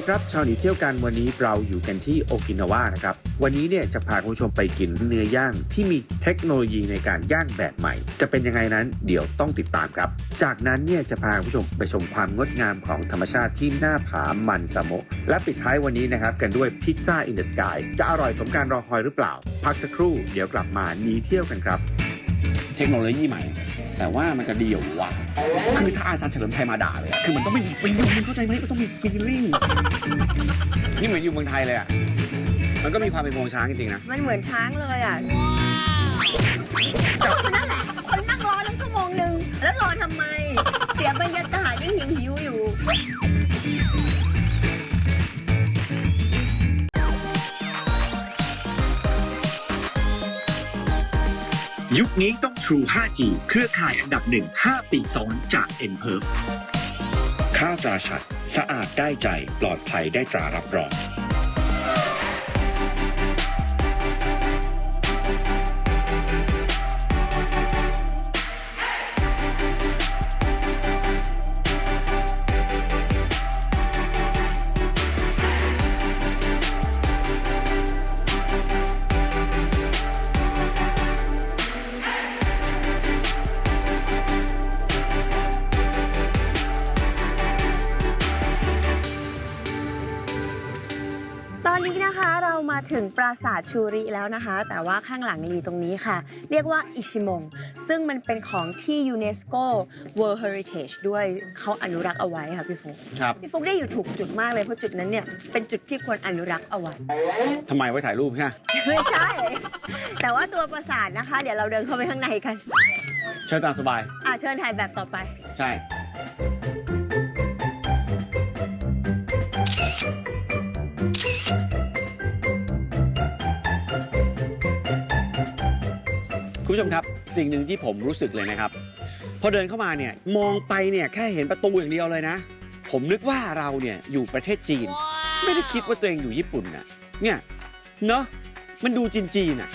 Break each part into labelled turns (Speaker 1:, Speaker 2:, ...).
Speaker 1: ดีครับ ชาวหนีเที่ยวกันวันนี้เราอยู่กันที่โอกินาวานะครับ วันนี้เนี่ยจะพาคุณผู้ชมไปกินเนื้อย่างที่มีเทคโนโลยีในการย่างแบบใหม่ จะเป็นยังไงนั้นเดี๋ยวต้องติดตามครับ จากนั้นเนี่ยจะพาคุณผู้ชมไปชมความงดงามของธรรมชาติที่หน้าผามันสมะและปิดท้ายวันนี้นะครับกันด้วยพิซซ่าอินเดอะสกายจะอร่อยสมการรอคอยหรือเปล่า พักสักครู่เดี๋ยวกลับมาหนีเที่ยวกันครับ
Speaker 2: เทคโนโลยีใหม่ แต่ว่ามันจะดีเหรอวะคือถ้าอาจารย์เฉลิมชัยมาด่าเลยอะคือมันต้องไม่มีฟีลลิ่งมึงเข้าใจไหมมันต้องมีฟีลลิ่งนี่เหมือนอยู่เมืองไทยเลยอะมันก็มีความเป็นโมงช้างจริงๆนะ
Speaker 3: มันเหมือนช้างเลยอะก็นั่นแหละคนนั่งรอตั้งชั่วโมงหนึ่ง ยุ
Speaker 4: คนี้ต้อง True 5G เครือข่ายอันดับหนึ่ง5ปีซ้อนจาก n p e r f ค่าตราชัด สะอาดได้ใจ ปลอดภัยได้ตรารับรอง
Speaker 3: นนี้นะคะเรามาถึงปราสาทชูริแล้วนะคะ แต่ว่าข้างหลังลีตรงนี้ค่ะ เรียกว่าอิชิมง ซึ่งมันเป็นของที่ยูเนสโก World Heritage ด้วยเขาอนุรักษ์เอาไว้ค่ะพี่ฟุก
Speaker 2: ครับ
Speaker 3: พี่ฟุกได้อยู่ถูกจุดมากเลยเพราะจุดนั้นเนี่ยเป็นจุดที่ควรอนุรักษ์เอาไว้
Speaker 2: ทำไมไว้ถ่ายรูปใช่ไหม
Speaker 3: ไม่ใช่ แต่ว่าตัวปราสาทนะคะ เดี๋ยวเราเดินเข้าไปข้างในกัน
Speaker 2: เชิญตามสบาย
Speaker 3: อะเชิญถ่ายแบบต่อไป
Speaker 2: ใช่ ผู้ชมครับ สิ่งหนึ่งที่ผมรู้สึกเลยนะครับ พอเดินเข้ามาเนี่ยมองไปเนี่ยแค่เห็นประตูอย่างเดียวเลยนะ ผมนึกว่าเราเนี่ยอยู่ประเทศจีน ไม่ได้คิดว่าตัวเองอยู่ญี่ปุ่นนะเนี่ยเนาะมันดูจีนจีนอะ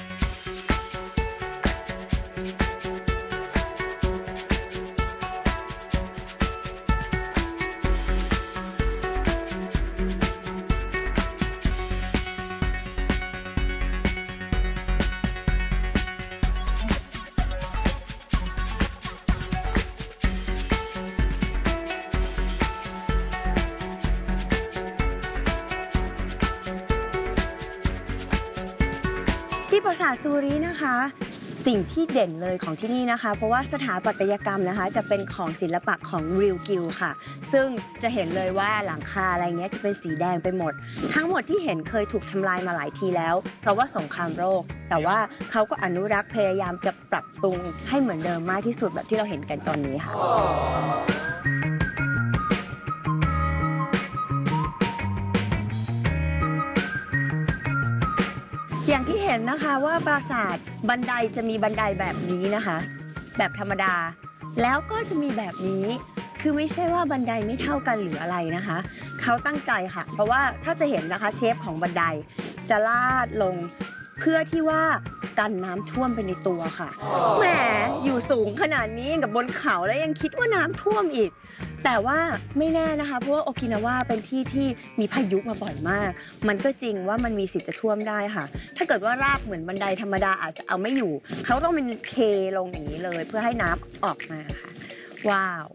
Speaker 3: ที่เด่นเลยของที่นี่นะคะ เพราะว่าสถาปัตยกรรมนะคะ จะเป็นของศิลปะของริวกิวค่ะ ซึ่งจะเห็นเลยว่าหลังคาอะไรเงี้ยจะเป็นสีแดงไปหมด ทั้งหมดที่เห็นเคยถูกทำลายมาหลายทีแล้ว เพราะว่าสงครามโรค แต่ว่าเขาก็อนุรักษ์พยายามจะปรับปรุงให้เหมือนเดิมมากที่สุดแบบที่เราเห็นกันตอนนี้ค่ะ นนะคะว่าปราสาทบันไดจะมีบันไดแบบนี้นะคะ แบบธรรมดา แล้วก็จะมีแบบนี้ คือไม่ใช่ว่าบันไดไม่เท่ากันหรืออะไรนะคะ เขาตั้งใจค่ะ เพราะว่าถ้าจะเห็นนะคะเชฟของบันไดจะลาดลงเพื่อที่ว่ากันน้ำท่วมไปในตัวค่ะ แหม อยู่สูงขนาดนี้ยังกับบนเขาแล้วยังคิดว่าน้ำท่วมอีก แต่ว่าไม่แน่นะคะ เพราะว่าโอกินาวาเป็นที่ที่มีพายุมาบ่อยมาก มันก็จริงว่ามันมีสิทธิ์จะท่วมได้ค่ะ ถ้าเกิดว่าราบเหมือนบันไดธรรมดาอาจจะเอาไม่อยู่ เขาต้องเป็นเทลงอย่างนี้เลย เพื่อให้น้ำออกมาค่ะ ว้าว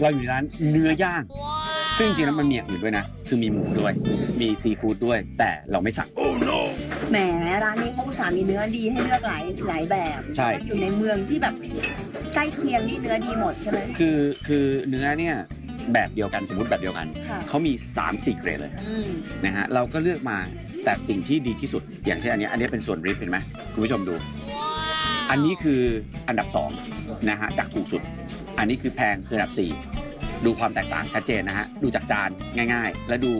Speaker 2: เราอยู่ในร้านเนื้อย่างซึ่งจริงๆแล้วมันมีอย่างอื่นด้วยนะ คือมีหมูด้วย มีซีฟู้ดด้วย แต่เราไม่สั่ง
Speaker 3: แหมร้านนี้เขาอุตส่าห์มีเนื้อดีให้เลือกหลายหลายแบบ
Speaker 2: ใช่
Speaker 3: แล้วอยู่ในเมืองที่แบบใกล้เคียงนี่เนื้อดีหมดใช่ไหม
Speaker 2: คือคือเนื้อเนี่ยแบบเดียวกันสมมติแบบเดียวกัน
Speaker 3: ค่ะ
Speaker 2: เขามี 3 4 เกรดเลย
Speaker 3: อืม
Speaker 2: นะฮะ เราก็เลือกมาแต่สิ่งที่ดีที่สุด อย่างเช่นอันเนี้ยอันเนี้ยเป็นส่วนริบเห็นไหมคุณผู้ชมดู อันนี้คืออันดับ2นะฮะจากถูกสุด อันนี้คือแพงคืออันดับ 4 ดูความแตกต่างชัดเจนนะฮะดูจากจานง่าย ๆ และดู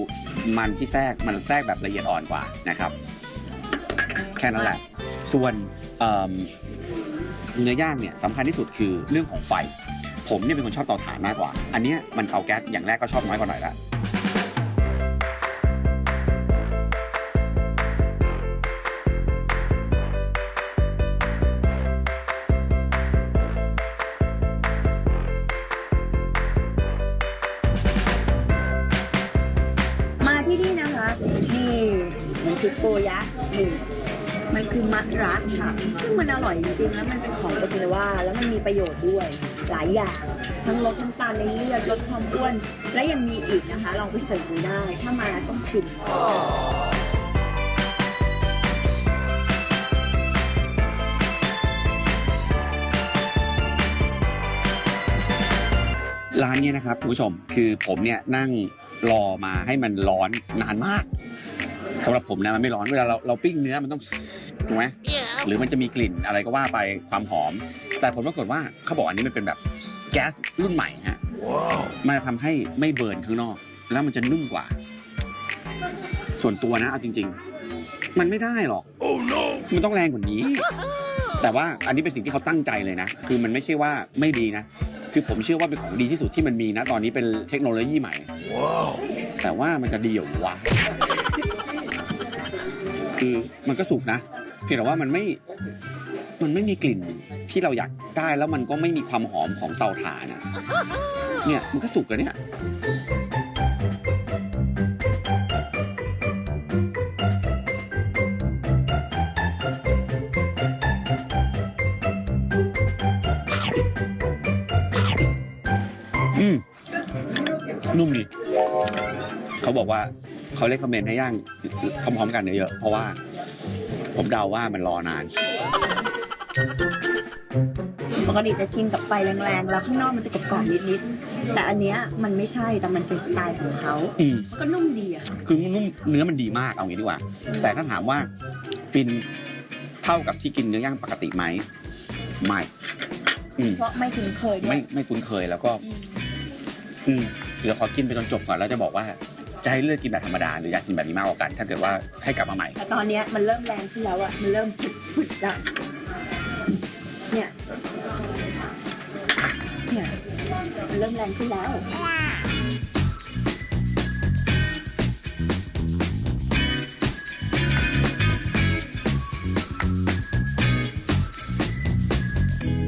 Speaker 2: มันที่แทรกมันแทรกแบบละเอียดอ่อนกว่านะครับ แค่นั้นแหละ ส่วนเอิ่มเนื้อย่างเนี่ยสำคัญที่สุดคือเรื่องของไฟ ผมเนี่ยเป็นคนชอบเตาถ่านมากกว่า อันเนี้ยมันเตาแก๊สอย่างแรกก็ชอบน้อยกว่าหน่อยละ
Speaker 3: มันคือมัดรักค่ะ ซึ่งมันอร่อยจริงๆ แล้วมันเป็นของโอกินาวาแล้วมันมีประโยชน์ด้วยหลายอย่าง ทั้งลดน้ำตาลในเลือดลดความอ้วน และยังมีอีกนะคะ ลองไปเสิร์ชดูได้ ถ้ามาต้องชิม
Speaker 2: ร้านเนี้ยนะครับคุณผู้ชมคือผมเนี่ยนั่งรอมาให้มันร้อนนานมาก สำหรับผมนะมันไม่ร้อนเวลาเราเราปิ้งเนื้อมันต้องถูกไหมหรือมันจะมีกลิ่นอะไรก็ว่าไปความหอม แต่ผลปรากฏว่าเขาบอกอันนี้มันเป็นแบบแก๊สรุ่นใหม่ฮะมันจะทำให้ไม่เบิร์นข้างนอก แล้วมันจะนุ่มกว่า ส่วนตัวนะเอาจริง ๆ มันไม่ได้หรอก มันต้องแรงกว่านี้ แต่ว่าอันนี้เป็นสิ่งที่เขาตั้งใจเลยนะ คือมันไม่ใช่ว่าไม่ดีนะ คือผมเชื่อว่าเป็นของดีที่สุดที่มันมีนะ ตอนนี้เป็นเทคโนโลยีใหม่แต่ว่ามันจะดีเหรอวะ คือมันก็สุกนะ เพียงแต่ว่ามันไม่มันไม่มีกลิ่นที่เราอยากได้แล้วมันก็ไม่มีความหอมของเตาถ่านอะเนี่ยมันก็สุกแล้วเนี่ยอืมนุ่มดี เขาบอกว่า เขาเรียกคอมเมนต์ให้ย่างพร้อมๆกันเยอะๆเพราะว่า ผมเดาว่ามันรอนาน
Speaker 3: ปกติจะชิมกับไฟแรงๆ แล้วข้างนอกมันจะกรอบๆนิดๆ แต่อันเนี้ยมันไม่ใช่ แต่มันเป็นสไตล์ของเขา
Speaker 2: อืม
Speaker 3: ก็นุ่มดีอะค่ะ
Speaker 2: คือนุ่มเนื้อมันดีมากเอางี้ดีกว่า แต่ถ้าถามว่าฟินเท่ากับที่กินเนื้อย่างปกติไหมไม่อืม
Speaker 3: เพราะไม่คุ้นเคยด้วย
Speaker 2: ไม่ไม่คุ้นเคยแล้วก็
Speaker 3: อืม
Speaker 2: อืมเดี๋ยวขอกินไปจนจบก่อนแล้วจะบอกว่า จะให้เลือกกินแบบธรรมดาหรืออยากกินแบบนี้มากกว่ากัน ถ้าเกิดว่าให้กลับมาใหม่
Speaker 3: แต่ตอนเนี้ยมันเริ่มแรงขึ้นแล้วอะมันเริ่มผุดผุดๆละเนี่ยเนี่ยมันเริ่มแรงขึ้นแล้ว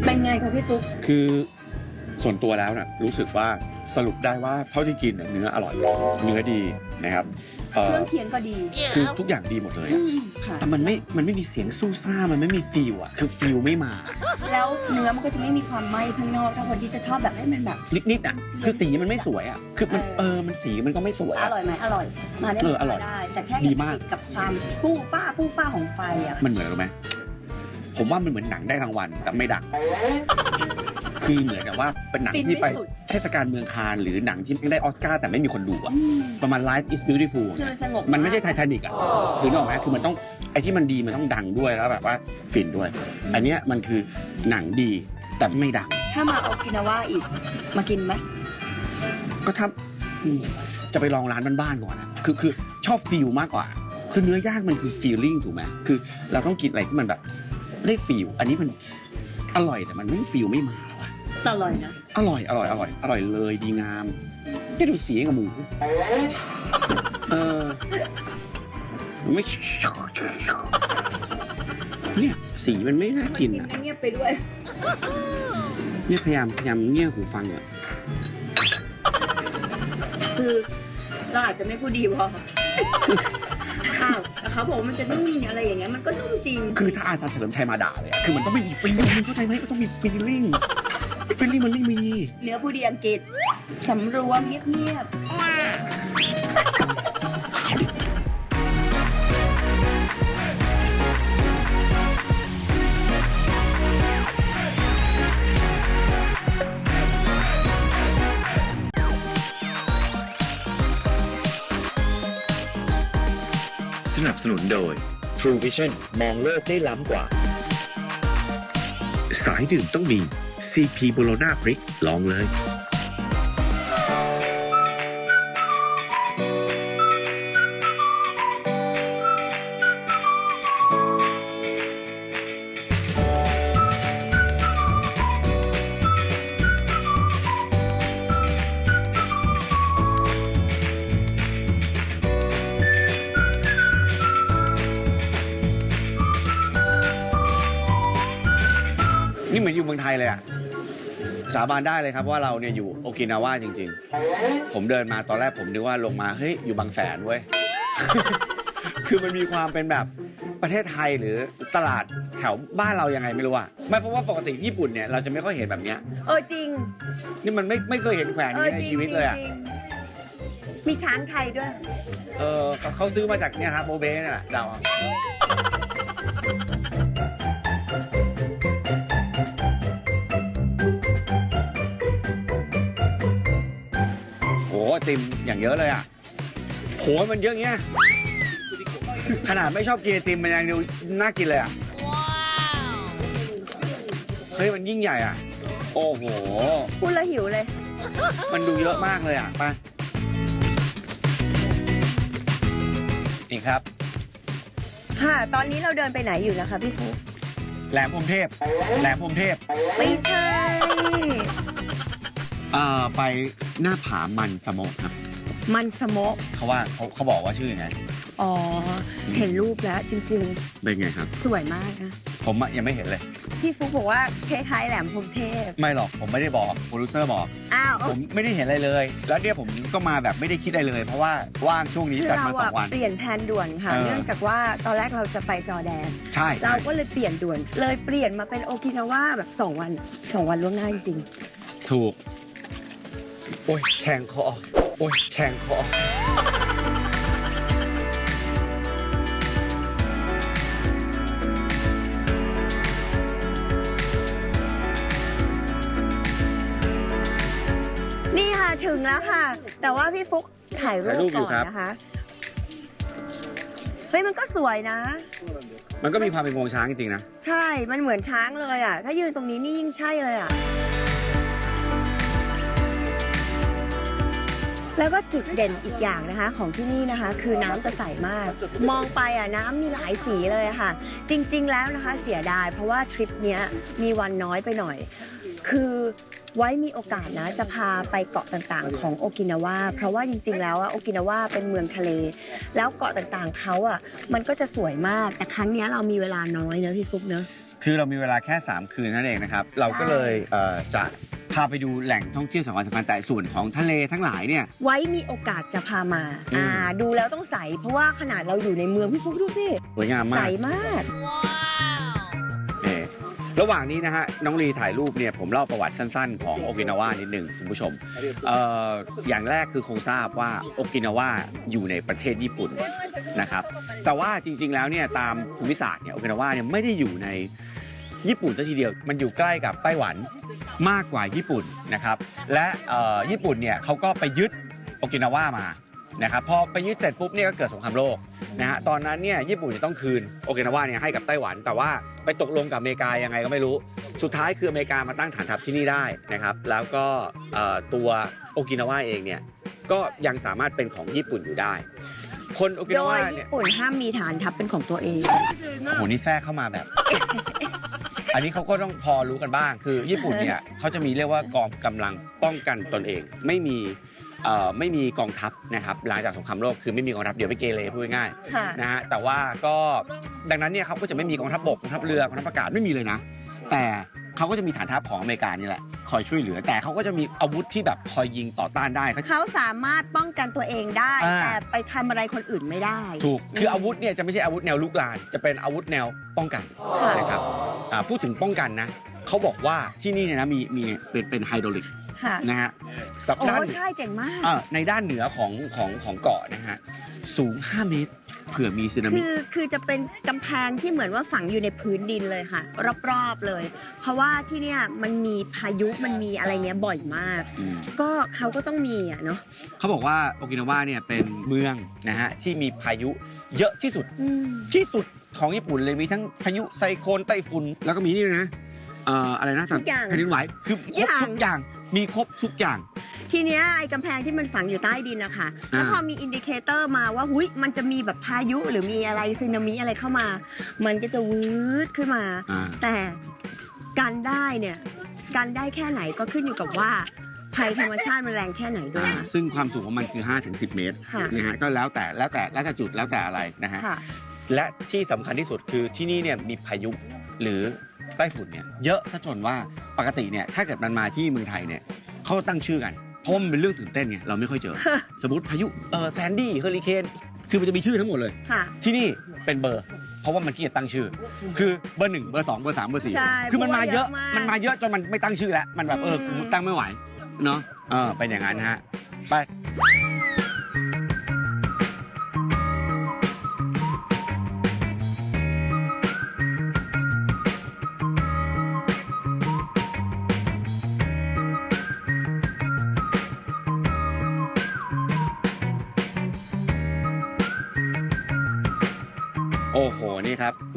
Speaker 3: เป็นไงคะพี่ฟุ๊ก
Speaker 2: คือส่วนตัวแล้วนะรู้สึกว่า สรุปได้ว่าเท่าที่กินน่ะเนื้ออร่อยเนื้อดีนะครับเอ่
Speaker 3: เค
Speaker 2: อ
Speaker 3: รื่องเคียงก็ดี
Speaker 2: คือทุกอย่างดีหมดเลย
Speaker 3: อื
Speaker 2: อะ
Speaker 3: มค่ะ
Speaker 2: แต่มันไม่มันไม่มีเสียงสู้ซ่ามันไม่มีฟีลอะคือฟีลไม่มา
Speaker 3: แล้วเนื้อมันก็จะไม่มีความไหม้ข้างนอกถ้าคนที่จะชอบแบบให้มันแบบ
Speaker 2: นิดๆอะคือสีมันไม่สวยอะคือมัน
Speaker 3: เออ
Speaker 2: เออมันสีมันก็ไม่สวย
Speaker 3: อ
Speaker 2: อะ
Speaker 3: ร่อยไหมอร่อย มาได้
Speaker 2: เอออร่อย
Speaker 3: ได้ แต่แค่
Speaker 2: ดีมาก
Speaker 3: ติกับความปู้ป้าปู้ป้าของไฟอะ
Speaker 2: มันเหมือนอะไรรู้ไหมผมว่ามันเหมือนหนังได้รางวัลแต่ไม่ดัง คือเหมือนกับว่าเป็นหนัง
Speaker 3: ฟิน
Speaker 2: ที่ไป
Speaker 3: ไม่สุด
Speaker 2: เทศกาลเมืองคานหรือหนังที่ได้ออสการ์แต่ไม่มีคนดูอะ
Speaker 3: อืม
Speaker 2: ประมาณ Life is Beautiful
Speaker 3: คือสงบ
Speaker 2: มันไม่ใช่ไทา
Speaker 3: ก
Speaker 2: ทานิกอะคือนึกออกไหมคือมันต้องไอ้ที่มันดีมันต้องดังด้วยแล้วแบบว่าฟินด้วย อันเนี้ยมันคือหนังดีแต่ไม่ดัง
Speaker 3: ถ้ามาโอกินาวาอีกมากินไหม
Speaker 2: ก็ถ้าอืมจะไปลองร้านบ้านๆก่อนนะคือคือชอบฟีลมากกว่า คือเนื้อย่างมันคือฟีลลิ่งถูกไหมคือเราต้องกินอะไรที่มันแบบได้ฟีลอันนี้มันอร่อยแต่มันไม่ฟีลไม่มาว่ะ
Speaker 3: อร่อยนะ
Speaker 2: อร่อยอร่อยอร่อยอร่อยเลยดีงามได้ดูสีกับหมูเออมันไม่เนี่ยสีมันไม่น่ากินอะ
Speaker 3: เงียบไปด้วย
Speaker 2: เนี่ยพยายามพยายามเงี่ยหูฟังอะ
Speaker 3: คือเราอาจจะไม่พูดดีพออ้าวแต่เขาบอกว่ามันจะนุ่มอะไรอย่างเงี้ยมันก็นุ่มจริง
Speaker 2: คือถ้าอาจารย์เฉลิมชัยมาด่าเลยอะคือมันต้องไม่มีฟีลลิ่งเข้าใจไหมมันต้องมีฟีลลิ่ง ฟิลลี่มันไม่มี
Speaker 3: เนื้อผู้ดีอังกฤษสำรวมเงียบ
Speaker 1: สนับสนุนโดย True Vision มองโลกได้ล้ำกว่า สายดื่มต้องมี CP b o l o n a Brick ลองเลย
Speaker 2: นี่เหมือนอยู่เมืองไทยเลยอะ สาบานได้เลยครับว่าเราเนี่ยอยู่โอกินาวาจริง ๆ ผมเดินมาตอนแรกผมนึกว่าลงมาเฮ้ยอยู่บางแสนเว้ย คือมันมีความเป็นแบบประเทศไทยหรือตลาดแถวบ้านเรายังไงไม่รู้อะไม่เพราะว่าปกติญี่ปุ่นเนี่ยเราจะไม่ค่อยเห็นแบบเนี้ย
Speaker 3: ๆเออจริง
Speaker 2: นี่มันไม่ไม่เคยเห็นแขวน
Speaker 3: เอ
Speaker 2: นี้
Speaker 3: อ
Speaker 2: ใน
Speaker 3: จริง
Speaker 2: ชีวิตเลยอะ
Speaker 3: จริงๆมีช้างไทยด้วย
Speaker 2: เออเขาเขาซื้อมาจากเนี่ยครับโบเบ้เนี่ยแหละเดาเอา ติมอย่างเยอะเลยอะโหมันเยอะเงี้ย ขนาดไม่ชอบกินไอติมมันยังดูน่ากินเลยอะเฮ้ยมันยิ่งใหญ่อะ โอ้โห
Speaker 3: พูดแล้วหิวเลย
Speaker 2: มันดูเยอะมากเลยอะไปนี่ครับ
Speaker 3: ค่ะ ตอนนี้เราเดินไปไหนอยู่นะคะพี่ฟุ๊ก
Speaker 2: แหลมพรหมเทพ แหลมพรหมเทพ
Speaker 3: ไม่ใช่
Speaker 2: เอ่อไปหน้าผามันสโมกครับ
Speaker 3: มันสโมก
Speaker 2: เขาว่าเขาเขาบอกว่าชื่อยังไง
Speaker 3: อ๋อ เห็นรูปแล้วจริง
Speaker 2: เป็นไงครับ
Speaker 3: ๆ สวยมากนะ
Speaker 2: ผมอะยังไม่เห็นเลย
Speaker 3: พี่ฟุ๊กบอกว่าคล้ายๆแหลมพรหมเทพ
Speaker 2: ไม่หรอกผมไม่ได้บอกโปรดิวเซอร์บอก
Speaker 3: อ้าว
Speaker 2: ผมไม่ได้เห็นอะไรเลย แล้วเนี่ยผมก็มาแบบไม่ได้คิดอะไรเลย เพราะว่าว่างช่วงนี้
Speaker 3: คือ
Speaker 2: จัด
Speaker 3: เรา
Speaker 2: มาสอ
Speaker 3: อะ
Speaker 2: งวัน
Speaker 3: เปลี่ยนแผนด่วนค่ะ
Speaker 2: เออ
Speaker 3: เนื่องจากว่าตอนแรกเราจะไปจอร์แดน
Speaker 2: ใช่
Speaker 3: เราก็เลยเปลี่ยนด่วน เลยเปลี่ยนมาเป็นโอกินาวาแบบ 2 วัน 2 วันล่วงหน้าจริง
Speaker 2: ถูก โอ้ยแทงคอ โอ้ยแทงคอ
Speaker 3: ๆนี่ค่ะถึงแล้วค่ะ แต่ว่าพี่ฟุกถ่ายรู
Speaker 2: ถ่าย
Speaker 3: ป
Speaker 2: รูปอยู่
Speaker 3: ก่อน
Speaker 2: ครับ
Speaker 3: นะคะ เฮ้ยมันก็สวยนะ
Speaker 2: มันก็มีความเป็นงวงช้างจริงๆนะ
Speaker 3: ใช่ มันเหมือนช้างเลยอะ ถ้ายืนตรงนี้นี่ยิ่งใช่เลยอะ แล้วก็จุดเด่นอีกอย่างนะคะของที่นี่นะคะ คือน้ำจะใสมาก มองไปอะน้ำมีหลายสีเลยค่ะ จริงๆแล้วนะคะเสียดาย เพราะว่าทริปเนี้ยมีวันน้อยไปหน่อย คือไว้มีโอกาสนะจะพาไปเกาะต่างๆ ของโอกินาวาเพราะว่าจริงๆ แล้วอะโอกินาวาเป็นเมืองทะเล แล้วเกาะต่างๆเขาอะมันก็จะสวยมากแต่ครั้งเนี้ยเรามีเวลาน้อยเนอะพี่ฟุกเนอะ
Speaker 2: คือเรามีเวลาแค่ 3 คืนนั่นเองนะครับ เราก็เลยเอ่อจะพาไปดูแหล่งท่องเที่ยวสำคัญสำคัญแต่ส่วนของทะเลทั้งหลายเนี่ย
Speaker 3: ไว้มีโอกาสจะพามา
Speaker 2: อืม
Speaker 3: อ่า ดูแล้วต้องใส เพราะว่าขนาดเราอยู่ในเมืองพี่ฟุกดูสิ
Speaker 2: สวยงาม
Speaker 3: ใส
Speaker 2: มาก
Speaker 3: มาก
Speaker 2: เออระหว่างนี้นะฮะน้องลีถ่ายรูปเนี่ยผมเล่าประวัติสั้นๆ ของโอกินาวานิดหนึ่งคุณผู้ชมเอ่ออย่างแรกคือคงทราบว่าโอกินาวาอยู่ในประเทศญี่ปุ่นนะครับ แต่ว่าจริงๆแล้วเนี่ยตามภูมิศาสตร์เนี่ยโอกินาวาเนี่ยไม่ได้อยู่ใน ญี่ปุ่นซะทีเดียวมันอยู่ใกล้กับไต้หวันมากกว่าญี่ปุ่นนะครับและเอ่อญี่ปุ่นเนี่ยเขาก็ไปยึดโอกินาวามานะครับพอไปยึดเสร็จปุ๊บเนี่ยก็เกิดสงครามโลกนะฮะตอนนั้นเนี่ยญี่ปุ่นจะต้องคืนโอกินาวาเนี่ยให้กับไต้หวัน แต่ว่าไปตกลงกับอเมริกายังไงก็ไม่รู้ สุดท้ายคืออเมริกามาตั้งฐานทัพที่นี่ได้นะครับแล้วก็เอ่อตัวโอกินาวาเองเนี่ยก็ยังสามารถเป็นของญี่ปุ่นอยู่ได้ คนโอกิ
Speaker 3: โด
Speaker 2: นายวาเนี่
Speaker 3: ญี่
Speaker 2: ย
Speaker 3: ปุ่นห้ามมีฐานทัพเป็นของตัวเอง
Speaker 2: โอ้โหนี่แทรกเข้ามาแบบ อันนี้เขาก็ต้องพอรู้กันบ้าง คือ ญี่ปุ่นเนี่ยเขาจะมีเรียกว่ากองกำลังป้องกันตนเอง ไม่มีเอ่อไม่มีกองทัพนะครับหลังจากสงครามโลกคือไม่มีกองทัพเดี๋ยวไปเกเรพูดง่าย
Speaker 3: ค่ะ
Speaker 2: ๆนะฮะแต่ว่าก็ดังนั้นเนี่ยเขาก็จะไม่มีกองทัพบกกองทัพเรือกองทัพอากาศไม่มีเลยนะ แต่ เขาก็จะมีฐานทัพของอเมริกานี่แหละคอยช่วยเหลือ แต่เขาก็จะมีอาวุธที่แบบคอยยิงต่อต้านได้เขา
Speaker 3: เขาสามารถป้องกันตัวเองได้
Speaker 2: อ่า
Speaker 3: แต่ไปทำอะไรคนอื่นไม่ได้
Speaker 2: ถูก คืออาวุธเนี่ยจะไม่ใช่อาวุธแนวลุกลาน จะเป็นอาวุธแนวป้องกัน
Speaker 3: ค่ะ
Speaker 2: นะครับอ่าพูดถึงป้องกันนะเขาบอกว่าที่นี่เนี่ยนะมีมีเป็นเป็นไฮดรอลิก
Speaker 3: ค่ะ
Speaker 2: นะฮะสับ
Speaker 3: โอ้
Speaker 2: ด้าน
Speaker 3: ใช่เจ๋งมาก
Speaker 2: เอ่อในด้านเหนือของของของเกาะนะฮะสูง 5 เมตรเผื่อมีสึนามิ
Speaker 3: คือคือจะเป็นกำแพงที่เหมือนว่าฝังอยู่ในพื้นดินเลยค่ะ รอบๆเลย เพราะว่าที่เนี่ยมันมีพายุมันมีอะไรเนี้ยบ่อยมาก
Speaker 2: อืม
Speaker 3: ก็เขาก็ต้องมีอะเนาะ
Speaker 2: เขาบอกว่าโอกินาวาเนี่ยเป็นเมืองนะฮะที่มีพายุเยอะที่สุด
Speaker 3: อืม
Speaker 2: ที่สุดของญี่ปุ่นเลยมีทั้งพายุไซโคลนไต้ฝุ่นแล้วก็มีนี่ด้วยนะ เอ่ออะไรนะ
Speaker 3: ทุกอย่าง
Speaker 2: แผ่นดินไหวคือครบ
Speaker 3: อย่าง
Speaker 2: ทุกอย่างมีครบทุกอย่าง
Speaker 3: ทีเนี้ยไอ้กำแพงที่มันฝังอยู่ใต้ดินนะคะแล้ว
Speaker 2: อ่า
Speaker 3: พอมีอินดิเคเตอร์มาว่าหุยมันจะมีแบบพายุหรือมีอะไรซึนามิอะไรเข้ามา มันก็จะวืดขึ้นมา
Speaker 2: อ่า
Speaker 3: แต่การได้เนี่ยการได้แค่ไหนก็ขึ้นอยู่กับว่าภัยธรรมชาติมันแรงแค่ไหนด้วยนะ
Speaker 2: ซึ่งความสูงของมันคือ 5-10 เมตร
Speaker 3: ค่ะ
Speaker 2: นะฮะก็แล้วแต่แล้วแต่แล้วแต่จุดแล้วแต่อะไรนะฮะ
Speaker 3: ค่ะ
Speaker 2: และที่สำคัญที่สุดคือที่นี่เนี่ยมีพายุหรือ ไต้ฝุ่นเนี่ยเยอะซะจนว่าปกติเนี่ยถ้าเกิดมันมาที่เมืองไทยเนี่ยเขาตั้งชื่อกันเพราะว่ามันเป็นเรื่องตื่นเต้นไงเราไม่ค่อยเจอ สมมติพายุเออแซนดี้เฮอริเคนคือมันจะมีชื่อทั้งหมดเลย
Speaker 3: ค่ะ
Speaker 2: ที่นี่เป็นเบอร์ เพราะว่ามันขี้เกียจตั้งชื่อ คือเบอร์หนึ่งเบอร์สองเบอร์สามเบอร์สี่
Speaker 3: ใช่
Speaker 2: คือมันมาเยอะ
Speaker 3: เพราะว่าเยอะมาก
Speaker 2: มันมาเยอะจนมันไม่ตั้งชื่อแล้ว มันแบบเออ
Speaker 3: อืม
Speaker 2: กูตั้งไม่ไหวเนาะเออเป็นอย่างนั้นฮะไป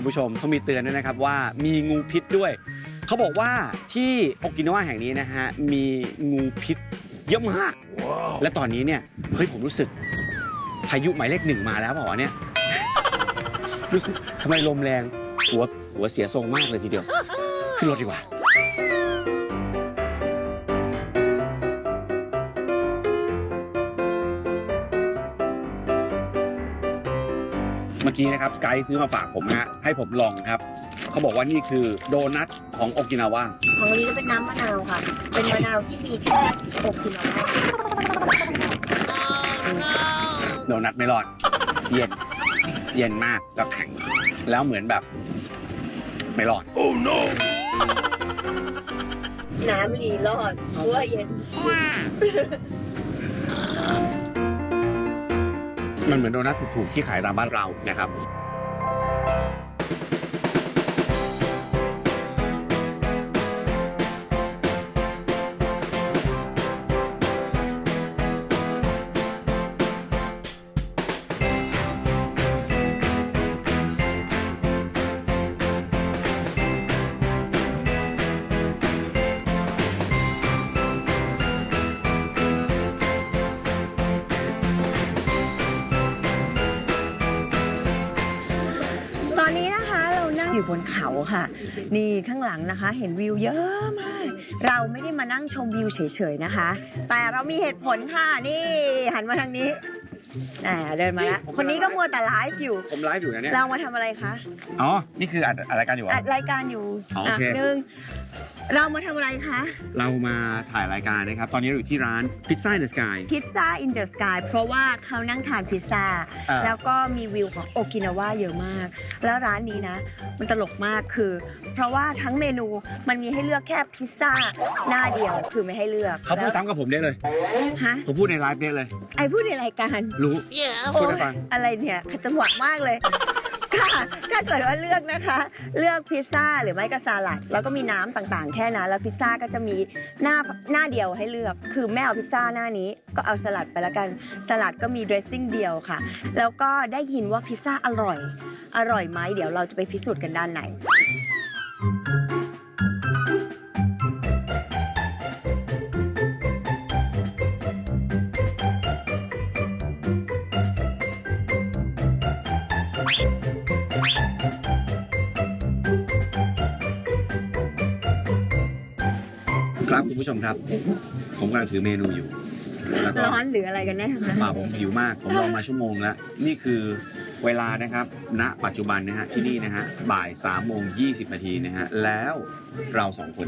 Speaker 2: ครับคุณผู้ชมเขามีเตือนด้วยนะครับว่ามีงูพิษด้วย เขาบอกว่าที่โอกินาวาแห่งนี้นะฮะมีงูพิษเยอะมาก และตอนนี้เนี่ยเฮ้ยผมรู้สึกพายุหมายเลขหนึ่งมาแล้วเปล่าวะเนี่ยรู้สึกทำไมลมแรงหัวหัวเสียทรงมากเลยทีเดียว ขึ้นรถดีกว่า เมื่อกี้นะครับไกด์ซื้อมาฝากผมฮะให้ผมลองครับ เขาบอกว่านี่คือโดนัทของโอกินาวา
Speaker 3: ของนี้จะเป็นน้ำมะนาวค่ะ เป็นมะนาวที่มีแค่6กิโลกรัม
Speaker 2: โดนัทไม่รอด เย็น เย็นมากแล้วแข็ง แล้วเหมือนแบบ ไม่รอด
Speaker 3: น้ำรีรอดเพราะว่าเย็น
Speaker 2: มันเหมือนโดนัทถูกๆที่ขายตามบ้านเรานะครับ
Speaker 3: นั่งอยู่บนเขาค่ะ นี่ข้างหลังนะคะ เห็นวิวเยอะมาก เราไม่ได้มานั่งชมวิวเฉยๆนะคะ แต่เรามีเหตุผลค่ะนี่ หันมาทางนี้อ่าเดินมาแล้วคนนี้ก็มัวแต่ไลฟ์อยู่
Speaker 2: ผมไลฟ์อยู่นะเนี่ย
Speaker 3: เรามาทำอะไรคะ
Speaker 2: อ๋อ นี่คืออัดอัดรายการอยู่เหร
Speaker 3: อั
Speaker 2: อ
Speaker 3: ดรายการอยู่
Speaker 2: อ๋อโอเค
Speaker 3: หนึ่ง เรามาทำอะไรคะ
Speaker 2: เรามาถ่ายรายการนะครับ ตอนนี้เราอยู่ที่ร้าน Pizza in the Sky
Speaker 3: พิซซ่าอินเดอะสกายเพราะว่าเขานั่งทานพิซซ่า
Speaker 2: อ่า
Speaker 3: แล้วก็มีวิวของโอกินาวาเยอะมาก แล้วร้านนี้นะ มันตลกมากคือ เพราะว่าทั้งเมนูมันมีให้เลือกแค่พิซซ่าหน้าเดียวคือไม่ให้เลือก
Speaker 2: เขาพูด
Speaker 3: แล้ว
Speaker 2: ซ้ำกับผมได้เลย
Speaker 3: ฮะ
Speaker 2: ผมพูดในไลฟ์ได้เลย
Speaker 3: ไอพูดในรายการ
Speaker 2: รู้
Speaker 3: โอ๊
Speaker 2: พูด
Speaker 3: ย
Speaker 2: ให้ฟัง
Speaker 3: อะไรเนี่ยขัดจังหวะมากเลย ค่ะ ถ้าเกิดว่าเลือกนะคะ เลือกพิซซ่าหรือไม่ก็สลัด แล้วก็มีน้ำต่างๆ แค่นั้น แล้วพิซซ่าก็จะมีหน้าหน้าเดียวให้เลือก คือไม่เอาพิซซ่าหน้านี้ ก็เอาสลัดไปแล้วกัน สลัดก็มีด ressing เดียวค่ะ แล้วก็ได้ยินว่าพิซซ่าอร่อย อร่อยไหมเดี๋ยวเราจะไปพิสูจน์กันด้านใน
Speaker 2: ผู้ชมครับ ผมกำลังถือเมนูอยู่แล้วก็
Speaker 3: ร้อนหรืออะไรกันแน่คะ
Speaker 2: ป่าผมหิวมาก ผมรอมาชั่วโมงแล้ว นี่คือ เวลานะครับณปัจจุบันนะฮะที่นี่นะฮะบ่าย3โมง20นาทีนะฮะแล้วเราสองคน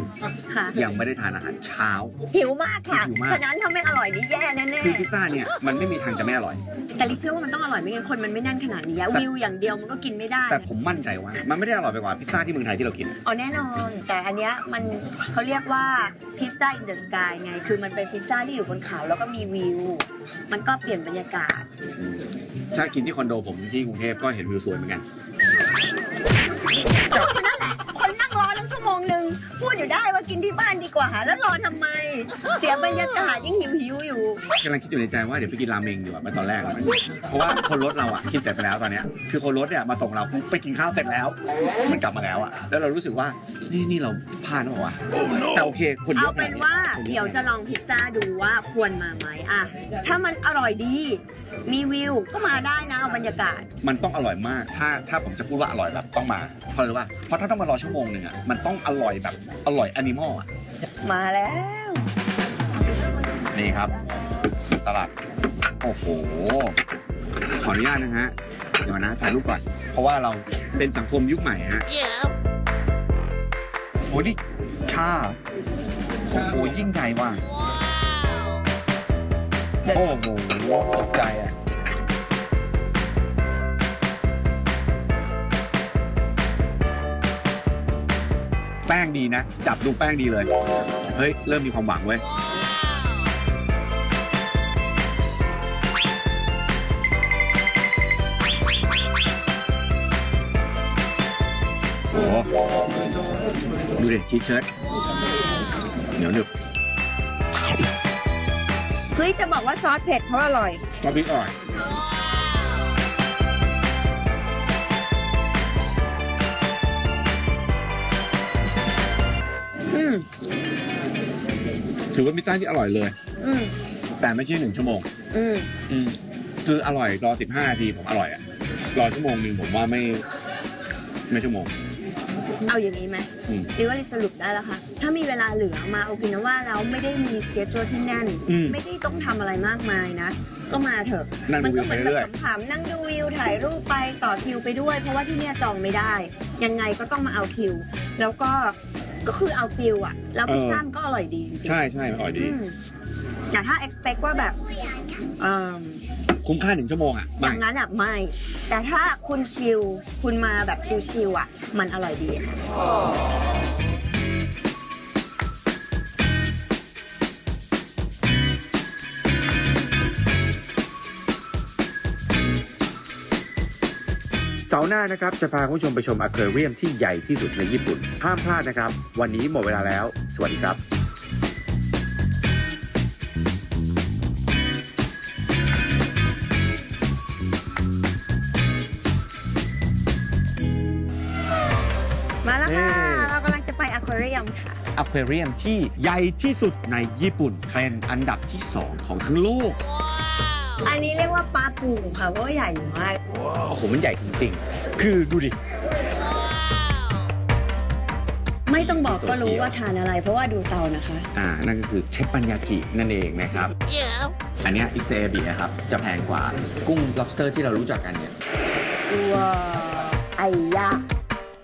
Speaker 3: ค่ะ
Speaker 2: ยังไม่ได้ทานอาหารเช้า
Speaker 3: หิวมากค่ะ
Speaker 2: หิวมาก
Speaker 3: ฉะนั้นถ้าไม่อร่อยนี่แย่แน่
Speaker 2: คือพิซซ่าเนี่ยมันไม่มีทางจะไม่อร่อย
Speaker 3: ๆ แต่ลิเชื่อว่ามันต้องอร่อยไม่งั้นคนมันไม่แน่นขนาดนี้อะ
Speaker 2: แต่
Speaker 3: วิวอย่างเดียวมันก็กินไม่ได้
Speaker 2: แต่ผมมั่นใจว่า มันไม่ได้อร่อยไปกว่าพิซซ่าที่เมืองไทยที่เรากิน
Speaker 3: อ๋อแน่นอน แต่อันเนี้ยมันเขาเรียกว่าพิซซ่าอินเดอะสกายไง คือมันเป็นพิซซ่าที่อยู่บนเขาแล้วก็มีวิว มันก็เปลี่ยนบรรยากาศ
Speaker 2: ถ้ากินที่คอนโดผมที่กรุงเทพก็เห็นวิวสวยเหมือนกัน
Speaker 3: จบนั่นแหละคนนั่งรอตั้งชั่วโมงหนึ่งพูดอยู่ได้ว่ากินที่บ้านดีกว่า แล้วรอทำไม เสียบรรยากาศยิ่งหิวหิวๆอยู่
Speaker 2: กำลังคิดอยู่ในใจว่าเดี๋ยวไปกินราเมงดีกว่าไปตอนแรกอะเพราะว่าคนรถเราอะกินเสร็จไปแล้วตอนเนี้ยคือคนรถเนี่ยมาส่งเราปุ๊บไปกินข้าวเสร็จแล้ว มันกลับมาแล้วอะแล้วเรารู้สึกว่านี่นี่เราพลาดหรือเปล่าวะแต่โอเค คนเย
Speaker 3: เอา
Speaker 2: อะ
Speaker 3: เป็นว่าเดี๋ยวจะลองพิซซ่าดูว่าควรมาไหมอะถ้ามันอร่อยดี มีวิวก็มาได้นะเอาบรรยากาศ
Speaker 2: มันต้องอร่อยมาก ถ้าถ้าผมจะพูดว่าอร่อยแบบต้องมา เพราะอะไรรู้ป่ะเพราะถ้าต้องมารอชั่วโมงหนึ่งอะ มันต้องอร่อยแบบอร่อยแอนิมอลอะ
Speaker 3: มาแล้ว
Speaker 2: นี่ครับ สลัด โอ้โห ขออนุญาตนะฮะ เดี๋ยวนะถ่ายรูปก่อน เพราะว่าเราเป็นสังคมยุคใหม่ฮะโอ้นี่ชาโอ้โหยิ่งใหญ่ว่ะโอ้โหตกใจอะแป้งดีนะ จับดูแป้งดีเลย เฮ้ย เริ่มมีความหวังเว้ย ดูดิชีสเชิ้ตเหนียวหนึบ
Speaker 3: เฮ้ยจะบอกว่าซอสเผ็ดเพราะอร่อย
Speaker 2: ซอสพริกอ่อย
Speaker 3: อืม
Speaker 2: ถือว่าพิซซ่าที่อร่อยเลย
Speaker 3: อืม
Speaker 2: แต่ไม่ใช่หนึ่งชั่วโมง
Speaker 3: อืม
Speaker 2: อืมคืออร่อยรอสิบห้านาทีผมอร่อยอะรอชั่วโมงหนึ่งผมว่าไม่ ไม่ชั่วโมง
Speaker 3: เอาอย่างนี้ไหม
Speaker 2: อืม
Speaker 3: หรือว่าสรุปได้แล้วค่ะ ถ้ามีเวลาเหลือมาโอเคนะว่าแล้วไม่ได้มีสเกจจูที่แน่น
Speaker 2: อืม
Speaker 3: ไม่ได้ต้องทำอะไรมากมายนะ ก็มาเถอะ
Speaker 2: นั่ง
Speaker 3: มั
Speaker 2: ดู
Speaker 3: ก็
Speaker 2: วิว
Speaker 3: เห
Speaker 2: ไป
Speaker 3: มือน
Speaker 2: เรื่อย
Speaker 3: แบบขำๆนั่งดูวิวถ่ายรูปไปต่อคิวไปด้วย เพราะว่าที่เนี่ยจองไม่ได้ ยังไงก็ต้องมาเอาคิว แล้วก็ก็คือเอาฟิลอะแล้วพิซซ่ามันก็อร่อยดีจริง
Speaker 2: ใช่ใช่อร่อย
Speaker 3: ๆ
Speaker 2: ดี
Speaker 3: อืมแต่ถ้า expect ว่าแบบเอิ่ม
Speaker 2: คุ้มค่าหนึ่งชั่วโมงอะ
Speaker 3: อ
Speaker 2: ไม่
Speaker 3: ย่างนั้นอะไม่ แต่ถ้าคุณชิลคุณมาแบบชิลๆอะ มันอร่อยดี
Speaker 1: เสาร์หน้านะครับ จะพาคุณผู้ชมไปชมอควาเรียมที่ใหญ่ที่สุดในญี่ปุ่น ห้ามพลาดนะครับ วันนี้หมดเวลาแล้ว สวัสดีครับ
Speaker 3: ค่ะ
Speaker 2: อควาเรียมที่ใหญ่ที่สุดในญี่ปุ่น เป็นอันดับที่ 2 ของทั้งโลก
Speaker 3: อันนี้เรียกว่าปลาปูค่ะเพราะว่าใหญ่มาก
Speaker 2: โอ้โห มันใหญ่จริงๆ คือดูดิ
Speaker 3: ไม่ต้องบอกก็รู้ว่าทานอะไร เพราะว่าดูเตานะคะ
Speaker 2: อ่า นั่นก็คือเชฟปัญญากินั่นเองนะครับ อันเนี้อิเซบิครับ จะแพงกว่ากุ้ง lobster ที่เรารู้จักกันเนี่ย
Speaker 3: ว้าวไอ้ยะ